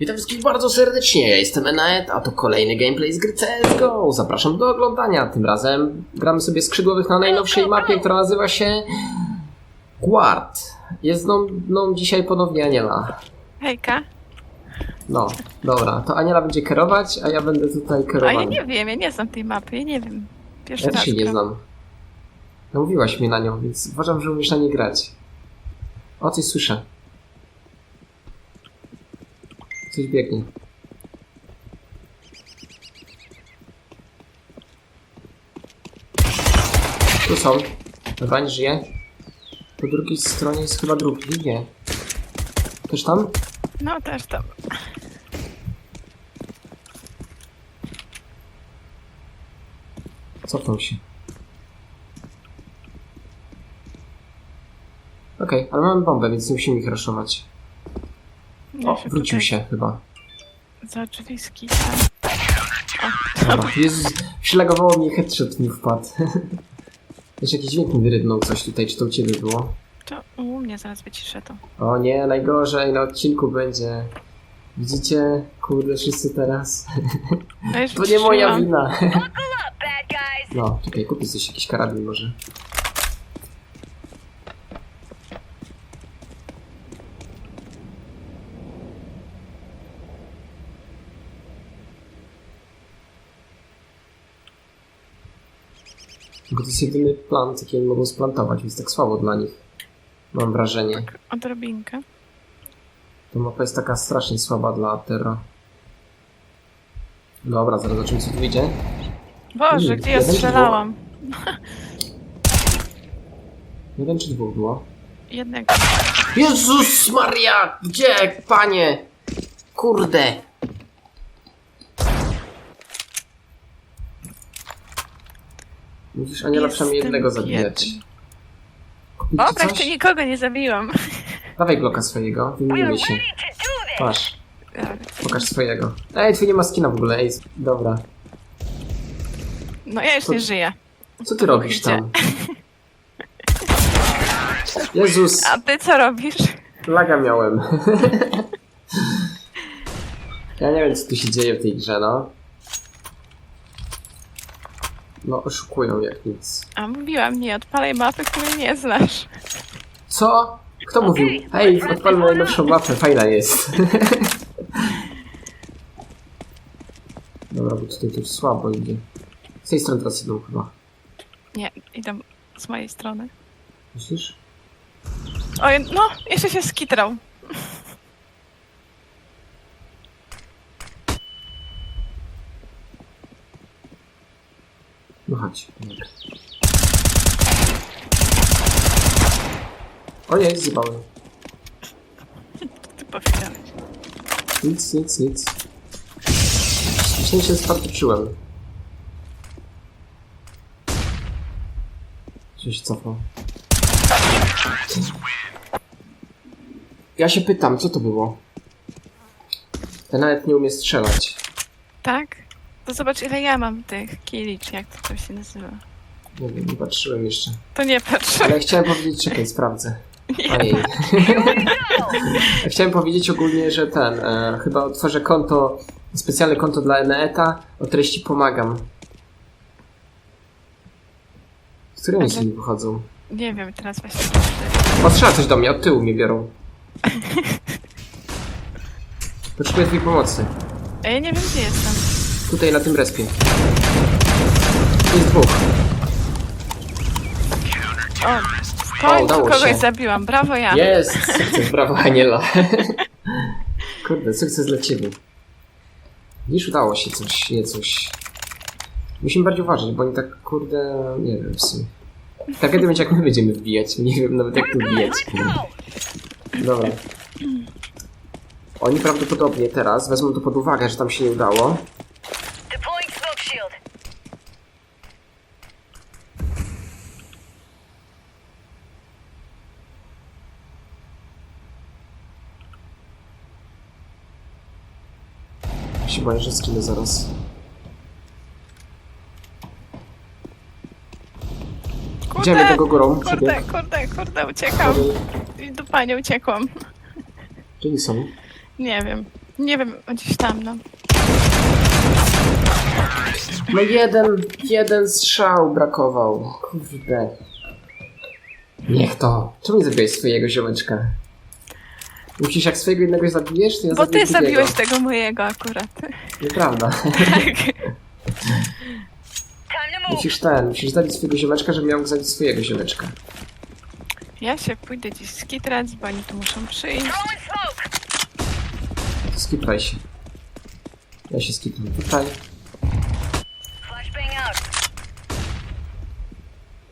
Witam wszystkich bardzo serdecznie, ja jestem Enaet, a to kolejny gameplay z gry CSGO. Zapraszam do oglądania. Tym razem gramy sobie skrzydłowych na najnowszej mapie, która nazywa się Guard. Jest mną, mną dzisiaj ponownie Aniela. Hejka. No, dobra, to Aniela będzie kierować, a ja będę tutaj A ja nie wiem, ja nie znam tej mapy, ja nie wiem. Pierwszy Ja też się nie znam. Namówiłaś mnie na nią, więc uważam, że umiesz na niej grać. O, coś słyszę. Coś biegnie. Tu są. Nie żyje. Po drugiej stronie jest chyba drugi. Nie. Też tam? No też tam. Cofnął się. Okej, ale mamy bombę, więc nie musimy ich raszować. Ja O, się wrócił tutaj się chyba. Za drzwi skisam. Dobra. Jezus, przylagowało mi headshot mi wpadł. Jeszcze jakiś dźwięk mi wyrydnął coś tutaj, czy to u ciebie było? To u mnie zaraz wyciszę to. O nie, najgorzej, na odcinku będzie. Widzicie? Kurde, wszyscy teraz. No To nie moja wina. No, czekaj, kupię coś, jakiś karabin może. Bo to jest jedyny plan, jaki mogą splantować, więc tak słabo dla nich. Mam wrażenie. Tak, odrobinkę. Ta mapa jest taka strasznie słaba dla Terra. Dobra, zaraz zobaczymy co tu wyjdzie. Boże, Mm, gdzie ja strzelałam? Jeden czy dwóch było? Jednego. Jezus Maria! Gdzie, panie? Kurde! Musisz Aniela przynajmniej Jestem jednego zabijać. biedny. Prawie coś? nikogo nie zabiłam. Dawaj bloka swojego, wymienimy się. Masz, pokaż swojego. Ej, twój nie ma skina w ogóle, ej, dobra. No ja już nie żyję. Co ty robisz tam? Jezus, A ty co robisz? laga miałem. Ja nie wiem, co tu się dzieje w tej grze, no. No, oszukują jak nic. A mówiłam, nie odpalaj mapy, której nie znasz. Co? Kto mówił? Hej, odpalmy najnowszą mapę, fajna jest. Dobra, bo tutaj to słabo idzie. Z tej strony teraz idą chyba. Nie, idę z mojej strony. Myślisz? Oj, no, jeszcze się skitrał. Chodź. Ojej, zjebałem. Ty powiedziałeś. Nic, nic, nic. Śmiesznie się spartoczyłem. Coś się cofał. Ja się pytam, co to było? Ten nawet nie umie strzelać. Tak? To zobacz, ile ja mam tych kili, czy jak to, to się nazywa. Nie wiem, nie patrzyłem jeszcze. To nie patrz. Ale chciałem powiedzieć, czekaj, sprawdzę. Ojej. chciałem powiedzieć ogólnie, że ten, e, chyba otworzę konto, specjalne konto dla Eneeta, o treści pomagam. Z którymi Ale- z nimi wychodzą? Nie wiem, teraz właśnie. Postrzela coś do mnie, od tyłu mnie biorą. Potrzebuję twojej pomocy. A ja nie wiem, gdzie jestem. Tutaj na tym respie. Jest dwóch. O, w O, końcu udało kogoś się. zabiłam. Brawo ja. Jest! Sukces, brawo Aniela. Kurde, sukces dla ciebie. Widzisz, udało się coś, nie coś. Musimy bardziej uważać, bo oni tak, kurde, nie wiem w sumie. Tak kiedy będzie jak my będziemy wbijać, nie wiem nawet jak tu wbijać. Dobra. Oni prawdopodobnie teraz wezmą to pod uwagę, że tam się nie udało. Shield. się boję, że skinę zaraz. Idziemy Kurde, tego górą, kurde, przebieg. kurde, kurde, uciekam. I do pani uciekłam. Gdzie oni są? Nie wiem. Nie wiem, gdzieś tam, no. No jeden, jeden strzał brakował. Kurde. Niech to. Czemu nie zabiłeś swojego ziomeczka? Musisz jak swojego jednego zabijesz, to ja Bo ty drugiego. zabiłeś tego mojego akurat. Nieprawda. Tak. Musisz ten, musisz zabić swojego ziomeczka, żeby miał zabić swojego ziomeczka. Ja się pójdę gdzieś skitrać, bo oni tu muszą przyjść. Skiplaj się. Ja się skipnę tutaj.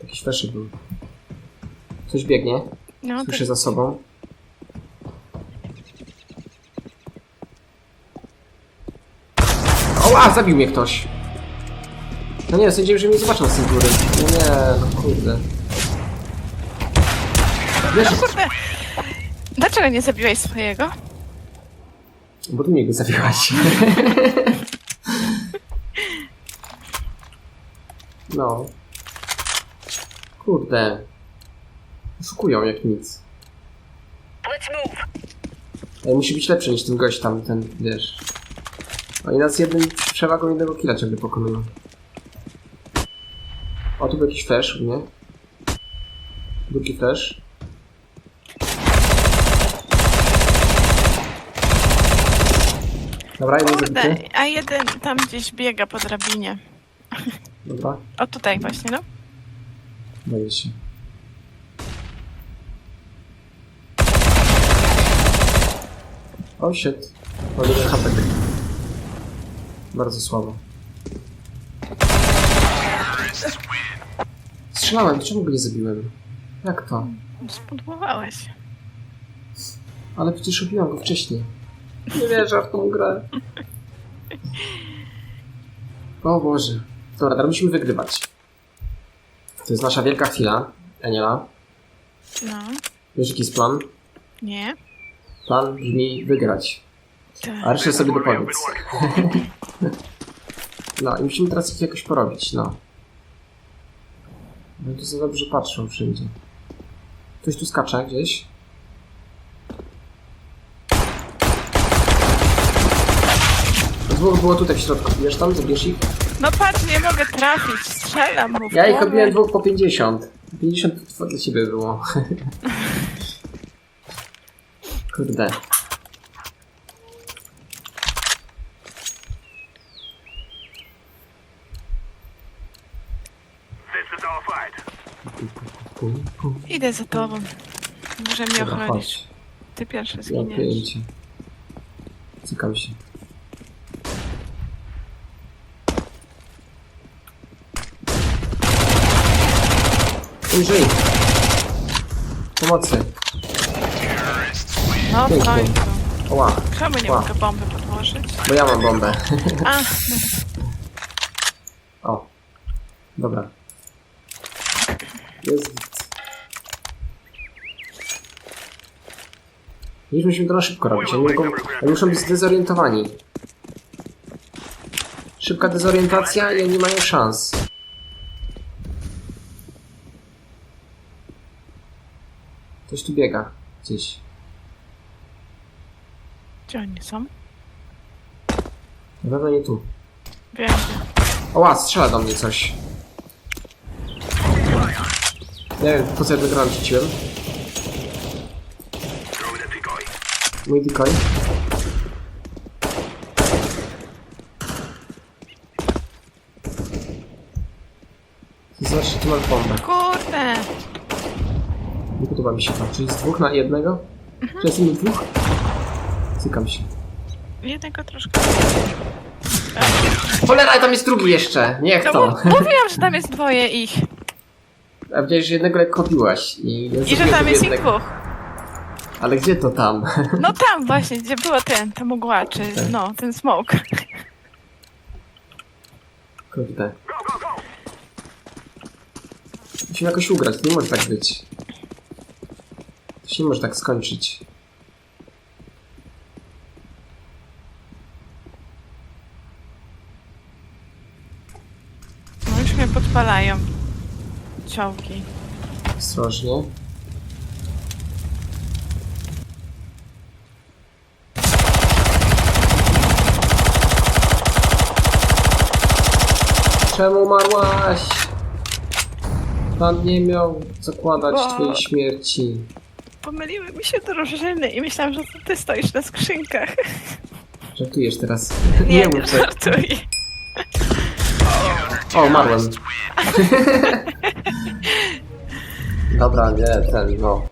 Jakiś fleszy był. Ktoś biegnie. No, Słyszę tak. za sobą. Oła, zabił mnie ktoś. No nie, sądziłem, że mnie zobaczą z tej góry. No nie, no kurde. Wiesz, Kurde. Dlaczego nie zabiłeś swojego? bo ty mnie go zabiłaś. No. Kurde. Oszukują jak nic. Let's move. Ej, musi być lepszy niż ten gość tam, ten, wiesz. Oni nas jednym przewagą jednego killa ciągle pokonują. O, tu był jakiś flash u mnie. Drugi flash. Dobra, jeden Kurde, zabity. a jeden tam gdzieś biega po drabinie. Dobra, O, tutaj właśnie, no. Boję się. O, shit. O, jeden HP. Bardzo słabo. Strzelałem, czemu go nie zabiłem? Jak to? Spudłowałeś. Ale przecież robiłam go wcześniej. Nie wierzę w tą grę. O Boże. Dobra, teraz musimy wygrywać. To jest nasza wielka chwila, Aniela. No, Wiesz jaki jest plan? nie. Plan brzmi wygrać. Tak. A resztę sobie dopowiedz. No i musimy teraz ich jakoś porobić, no. No to za dobrze patrzą wszędzie. Ktoś tu skacze gdzieś. Dwóch było tutaj w środku. Wiesz tam, zabierz ich? No patrz, nie mogę trafić. Strzelam mu w Ja ich głowę. robiłem dwóch po 50. 50 to dla ciebie było. Kurde. Idę za tobą. Może mnie Dobra, ochronisz. chodź. Ty pierwszy Ja zginiesz. pojęcie. Cykam się. Użyj! Pomocy! No w Pięknie. końcu. Oła, Czemu nie Ła. mogę bomby podłożyć? bo ja mam bombę. A, O. Dobra. Jest git. Widzisz, musimy to na szybko robić. Oni, mogą, oni muszą być zdezorientowani. Szybka dezorientacja i oni mają szans. Ktoś tu biega. Gdzieś. gdzie oni są? Na pewno nie tu. Wiem. Oła, strzela do mnie coś. Nie wiem, po co ja wygrałem rzuciłem. Mój decoy. Zobaczcie, tu mam bombę. Kurde! Nie podoba mi się to. Czyli z dwóch na jednego? Czy jest inny dwóch? Cykam się. Jednego troszkę. Cholera, tam jest drugi jeszcze! Niech No, to! mów- mówiłam, że tam jest dwoje ich. A widziałeś, że jednego lekko biłaś. I, I że tam jest ich dwóch. Ale gdzie to tam? No tam właśnie, gdzie było ten, ta mgła, czy Tak. no, ten smoke. Kurde. Musimy jakoś ugrać, nie może tak być się może tak skończyć. No już mnie podpalają ciałki. Ostrożnie. Czemu umarłaś? Pan nie miał zakładać Bo... twojej śmierci. Pomyliły mi się drużyny i myślałam, że to ty stoisz na skrzynkach. Żartujesz teraz. Nie, nie mów tak. żartuję. O, umarłem. Dobra, nie, ten, no.